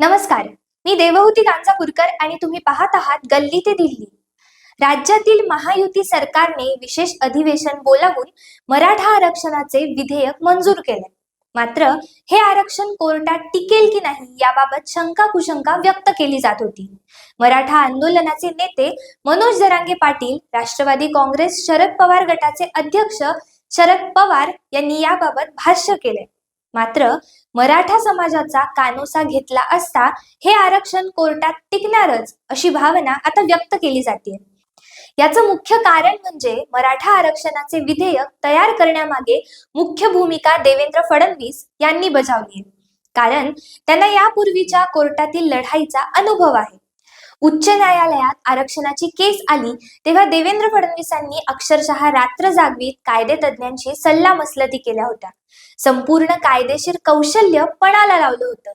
नमस्कार. मी देवहूती गांजापूरकर आणि तुम्ही पाहत आहात गल्ली ते दिल्ली. राज्यातील महायुती सरकारने विशेष अधिवेशन बोलावून मराठा आरक्षणाचे विधेयक मंजूर केले. मात्र हे आरक्षण कोर्टात टिकेल की नाही याबाबत शंका कुशंका व्यक्त केली जात होती. मराठा आंदोलनाचे नेते मनोज जरांगे पाटील राष्ट्रवादी काँग्रेस शरद पवार गटाचे अध्यक्ष शरद पवार यांनी याबाबत भाष्य केले. मात्र मराठा समाजाचा कानोसा घेतला असता हे आरक्षण कोर्टात टिकणारच अशी भावना आता व्यक्त केली जाते. याचं मुख्य कारण म्हणजे मराठा आरक्षणाचे विधेयक तयार करण्यामागे मुख्य भूमिका देवेंद्र फडणवीस यांनी बजावली कारण त्यांना यापूर्वीच्या कोर्टातील लढाईचा अनुभव आहे. उच्च न्यायालयात आरक्षणाची केस आली तेव्हा देवेंद्र फडणवीसांनी अक्षरशः रात्र जागवीत कायदे तज्ज्ञांशी सल्ला मसलती केल्या होत्या. संपूर्ण कायदेशीर कौशल्य पणाला लावलं होतं.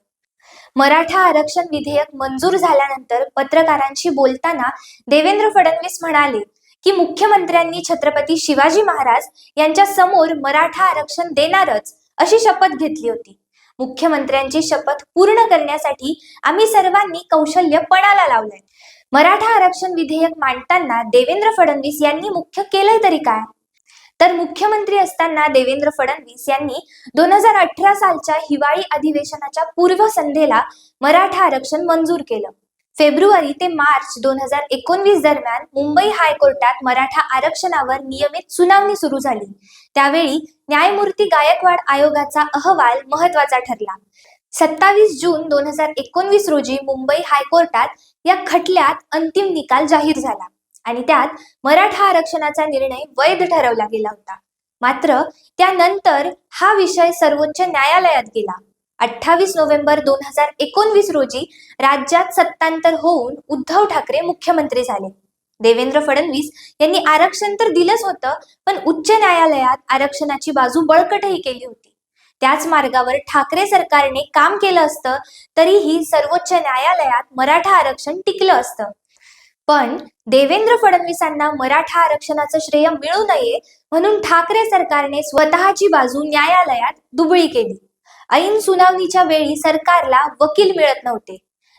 मराठा आरक्षण विधेयक मंजूर झाल्यानंतर पत्रकारांशी बोलताना देवेंद्र फडणवीस म्हणाले की मुख्यमंत्र्यांनी छत्रपती शिवाजी महाराज यांच्या समोर मराठा आरक्षण देणारच अशी शपथ घेतली होती. मुख्यमंत्र्यांची शपथ पूर्ण करण्यासाठी आम्ही सर्वांनी कौशल्य पणाला लावलंय. मराठा आरक्षण विधेयक मांडताना देवेंद्र फडणवीस यांनी मुख्य केलंय तरी काय? तर मुख्यमंत्री असताना देवेंद्र फडणवीस यांनी दोन हजार अठरा सालच्या हिवाळी अधिवेशनाच्या पूर्वसंध्येला मराठा आरक्षण मंजूर केलं. फेब्रुवारी ते मार्च दोन हजार एकोणवीस दरम्यान मुंबई हायकोर्टात मराठा आरक्षणावर नियमित सुनावणी सुरू झाली. त्यावेळी न्यायमूर्ती गायकवाड आयोगाचा अहवाल महत्त्वाचा ठरला. सत्तावीस जून दोन हजार एकोणवीस रोजी मुंबई हायकोर्टात या खटल्यात अंतिम निकाल जाहीर झाला आणि त्यात मराठा आरक्षणाचा निर्णय वैध ठरवला गेला होता. मात्र त्यानंतर हा विषय सर्वोच्च न्यायालयात गेला. अठ्ठावीस नोव्हेंबर दोन हजार एकोणवीस रोजी राज्यात सत्तांतर होऊन उद्धव ठाकरे मुख्यमंत्री झाले. देवेंद्र फडणवीस यांनी आरक्षण तर दिलंच होतं पण उच्च न्यायालयात आरक्षणाची बाजू बळकटही केली होती. त्याच मार्गावर ठाकरे सरकारने काम केलं असतं तरीही सर्वोच्च न्यायालयात मराठा आरक्षण टिकलं असतं. पण देवेंद्र फडणवीसांना मराठा आरक्षणाचं श्रेय मिळू नये म्हणून ठाकरे सरकारने स्वतःची बाजू न्यायालयात दुबळी केली. ऐन सुनावणीच्या वेळी सरकारला वकील मिळत नव्हते.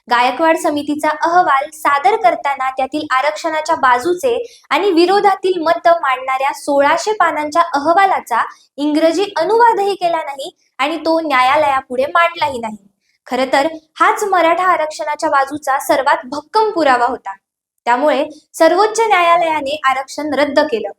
गायकवाड समितीचा अहवाल सादर करताना त्यातील आरक्षणाच्या बाजूचे आणि विरोधातील मत मांडणाऱ्या सोळाशे पानांच्या अहवालाचा इंग्रजी अनुवादही केला नाही आणि तो न्यायालयापुढे मांडलाही नाही. खर तर हाच मराठा आरक्षणाच्या बाजूचा सर्वात भक्कम पुरावा होता. त्यामुळे सर्वोच्च न्यायालयाने आरक्षण रद्द केलं.